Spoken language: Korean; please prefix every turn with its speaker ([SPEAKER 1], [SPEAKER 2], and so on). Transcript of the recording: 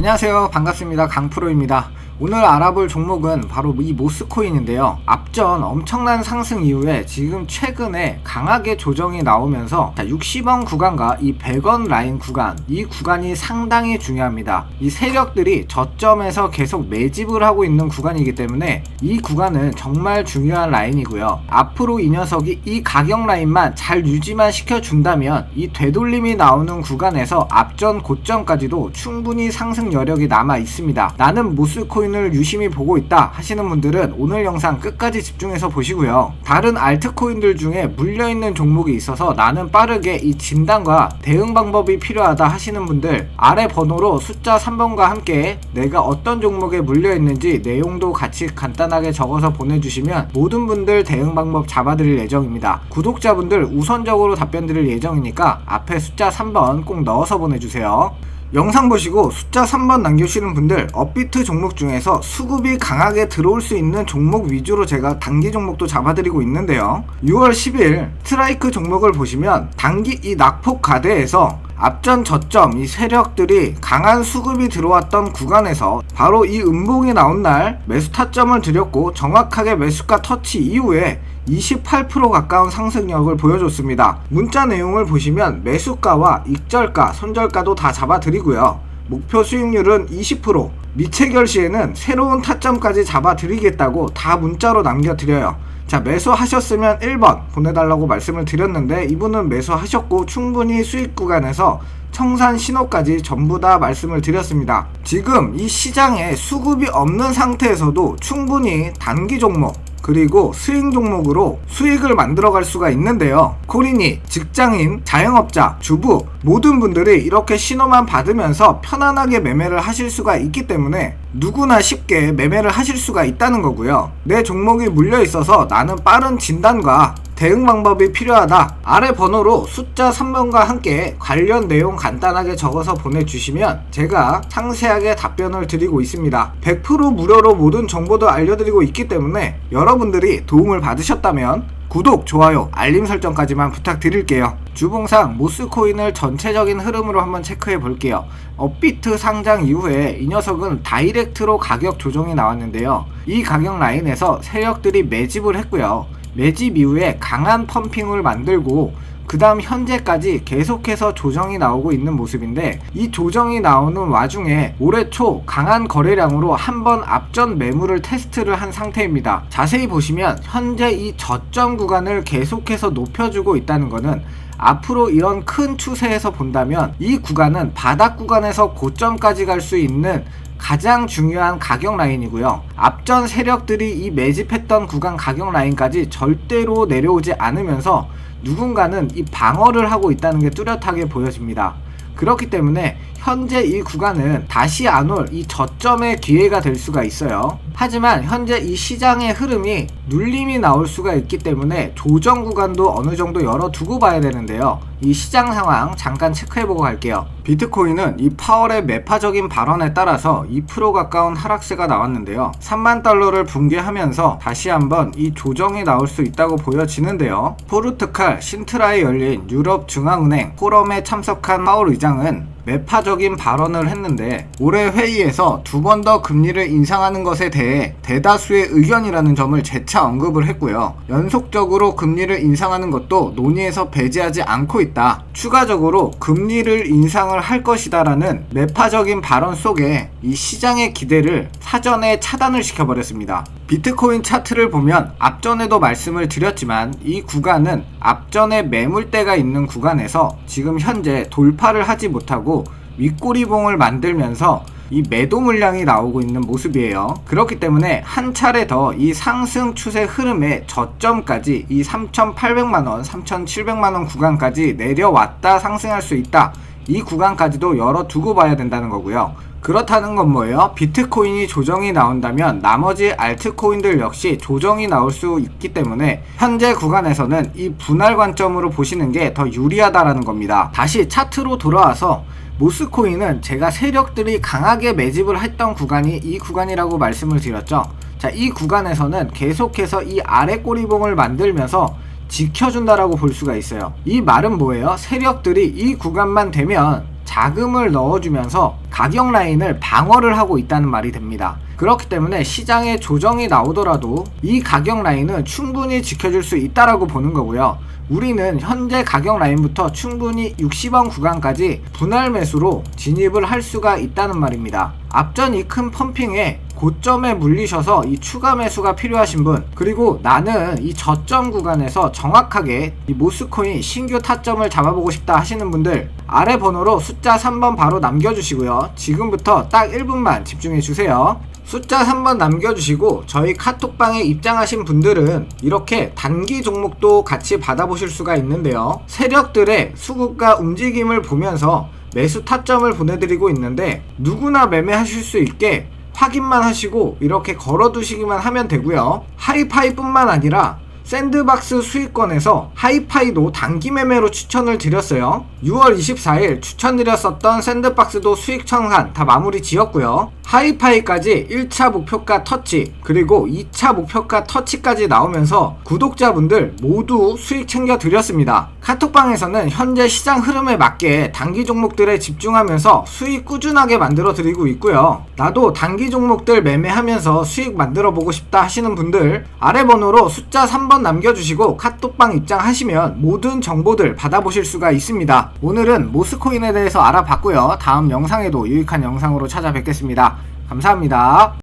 [SPEAKER 1] 안녕하세요. 반갑습니다. 강프로입니다. 오늘 알아볼 종목은 바로 이 모스코인인데요. 앞전 엄청난 상승 이후에 지금 최근에 강하게 조정이 나오면서 60원 구간과 이 100원 라인 구간, 이 구간이 상당히 중요합니다. 이 세력들이 저점에서 계속 매집을 하고 있는 구간이기 때문에 이 구간은 정말 중요한 라인이고요. 앞으로 이 녀석이 이 가격 라인만 잘 유지만 시켜준다면 이 되돌림이 나오는 구간에서 앞전 고점까지도 충분히 상승 여력이 남아 있습니다. 나는 모스코인을 유심히 보고 있다 하시는 분들은 오늘 영상 끝까지 집중해서 보시고요. 다른 알트코인들 중에 물려있는 종목이 있어서 나는 빠르게 이 진단과 대응 방법이 필요하다 하시는 분들 아래 번호로 숫자 3번과 함께 내가 어떤 종목에 물려있는지 내용도 같이 간단하게 적어서 보내주시면 모든 분들 대응 방법 잡아드릴 예정입니다. 구독자분들 우선적으로 답변 드릴 예정이니까 앞에 숫자 3번 꼭 넣어서 보내주세요. 영상 보시고 숫자 3번 남겨주시는 분들 업비트 종목 중에서 수급이 강하게 들어올 수 있는 종목 위주로 제가 단기 종목도 잡아드리고 있는데요. 6월 10일 스트라이크 종목을 보시면 단기 이 낙폭 가대에서 앞전 저점 이 세력들이 강한 수급이 들어왔던 구간에서 바로 이 음봉이 나온 날 매수 타점을 드렸고 정확하게 매수가 터치 이후에 28% 가까운 상승력을 보여줬습니다. 문자 내용을 보시면 매수가와 익절가, 손절가도 다 잡아드리고요. 목표 수익률은 20%, 미체결 시에는 새로운 타점까지 잡아드리겠다고 다 문자로 남겨드려요. 자, 매수하셨으면 1번 보내달라고 말씀을 드렸는데 이분은 매수하셨고 충분히 수익 구간에서 청산 신호까지 전부 다 말씀을 드렸습니다. 지금 이 시장에 수급이 없는 상태에서도 충분히 단기 종목 그리고 스윙 종목으로 수익을 만들어갈 수가 있는데요. 코린이, 직장인, 자영업자, 주부 모든 분들이 이렇게 신호만 받으면서 편안하게 매매를 하실 수가 있기 때문에 누구나 쉽게 매매를 하실 수가 있다는 거고요. 내 종목이 물려 있어서 나는 빠른 진단과 대응 방법이 필요하다. 아래 번호로 숫자 3번과 함께 관련 내용 간단하게 적어서 보내주시면 제가 상세하게 답변을 드리고 있습니다. 100% 무료로 모든 정보도 알려드리고 있기 때문에 여러분들이 도움을 받으셨다면 구독, 좋아요, 알림 설정까지만 부탁드릴게요. 주봉상 모스코인을 전체적인 흐름으로 한번 체크해 볼게요. 업비트 상장 이후에 이 녀석은 다이렉트로 가격 조정이 나왔는데요. 이 가격 라인에서 세력들이 매집을 했고요. 매집 이후에 강한 펌핑을 만들고 그 다음 현재까지 계속해서 조정이 나오고 있는 모습인데 이 조정이 나오는 와중에 올해 초 강한 거래량으로 한 번 앞전 매물을 테스트를 한 상태입니다. 자세히 보시면 현재 이 저점 구간을 계속해서 높여주고 있다는 것은 앞으로 이런 큰 추세에서 본다면 이 구간은 바닥 구간에서 고점까지 갈 수 있는 가장 중요한 가격 라인이고요. 앞전 세력들이 이 매집했던 구간 가격 라인까지 절대로 내려오지 않으면서 누군가는 이 방어를 하고 있다는 게 뚜렷하게 보여집니다. 그렇기 때문에 현재 이 구간은 다시 안 올 이 저점의 기회가 될 수가 있어요. 하지만 현재 이 시장의 흐름이 눌림이 나올 수가 있기 때문에 조정 구간도 어느 정도 열어두고 봐야 되는데요. 이 시장 상황 잠깐 체크해보고 갈게요. 비트코인은 이 파월의 매파적인 발언에 따라서 2% 가까운 하락세가 나왔는데요. 3만 달러를 붕괴하면서 다시 한번 이 조정이 나올 수 있다고 보여지는데요. 포르투갈 신트라에 열린 유럽 중앙은행 포럼에 참석한 파월 의장은 매파적인 발언을 했는데 올해 회의에서 두 번 더 금리를 인상하는 것에 대해 대다수의 의견이라는 점을 재차 언급을 했고요. 연속적으로 금리를 인상하는 것도 논의에서 배제하지 않고 있다. 추가적으로 금리를 인상을 할 것이다라는 매파적인 발언 속에 이 시장의 기대를 사전에 차단을 시켜버렸습니다. 비트코인 차트를 보면 앞전에도 말씀을 드렸지만 이 구간은 앞전에 매물대가 있는 구간에서 지금 현재 돌파를 하지 못하고 윗꼬리봉을 만들면서 이 매도 물량이 나오고 있는 모습이에요. 그렇기 때문에 한 차례 더 이 상승 추세 흐름의 저점까지 이 3,800만원, 3,700만원 구간까지 내려왔다 상승할 수 있다. 이 구간까지도 열어두고 봐야 된다는 거고요. 그렇다는 건 뭐예요? 비트코인이 조정이 나온다면 나머지 알트코인들 역시 조정이 나올 수 있기 때문에 현재 구간에서는 이 분할 관점으로 보시는 게 더 유리하다라는 겁니다. 다시 차트로 돌아와서 모스코인은 제가 세력들이 강하게 매집을 했던 구간이 이 구간이라고 말씀을 드렸죠. 자, 이 구간에서는 계속해서 이 아래 꼬리봉을 만들면서 지켜준다라고 볼 수가 있어요. 이 말은 뭐예요? 세력들이 이 구간만 되면 자금을 넣어주면서 가격 라인을 방어를 하고 있다는 말이 됩니다. 그렇기 때문에 시장에 조정이 나오더라도 이 가격 라인은 충분히 지켜줄 수 있다라고 보는 거고요. 우리는 현재 가격 라인부터 충분히 60원 구간까지 분할 매수로 진입을 할 수가 있다는 말입니다. 앞전 이 큰 펌핑에 고점에 물리셔서 이 추가 매수가 필요하신 분 그리고 나는 이 저점 구간에서 정확하게 이 모스코인 신규 타점을 잡아보고 싶다 하시는 분들 아래 번호로 숫자 3번 바로 남겨주시고요. 지금부터 딱 1분만 집중해 주세요. 숫자 3번 남겨주시고 저희 카톡방에 입장하신 분들은 이렇게 단기 종목도 같이 받아보실 수가 있는데요. 세력들의 수급과 움직임을 보면서 매수 타점을 보내드리고 있는데 누구나 매매하실 수 있게 확인만 하시고 이렇게 걸어두시기만 하면 되고요. 하이파이뿐만 아니라 샌드박스 수익권에서 하이파이도 단기 매매로 추천을 드렸어요. 6월 24일 추천드렸었던 샌드박스도 수익 청산 다 마무리 지었고요. 하이파이까지 1차 목표가 터치 그리고 2차 목표가 터치까지 나오면서 구독자분들 모두 수익 챙겨 드렸습니다. 카톡방에서는 현재 시장 흐름에 맞게 단기 종목들에 집중하면서 수익 꾸준하게 만들어 드리고 있고요. 나도 단기 종목들 매매하면서 수익 만들어 보고 싶다 하시는 분들 아래 번호로 숫자 3번 남겨주시고 카톡방 입장하시면 모든 정보들 받아보실 수가 있습니다. 오늘은 모스코인에 대해서 알아봤고요. 다음 영상에도 유익한 영상으로 찾아뵙겠습니다. 감사합니다.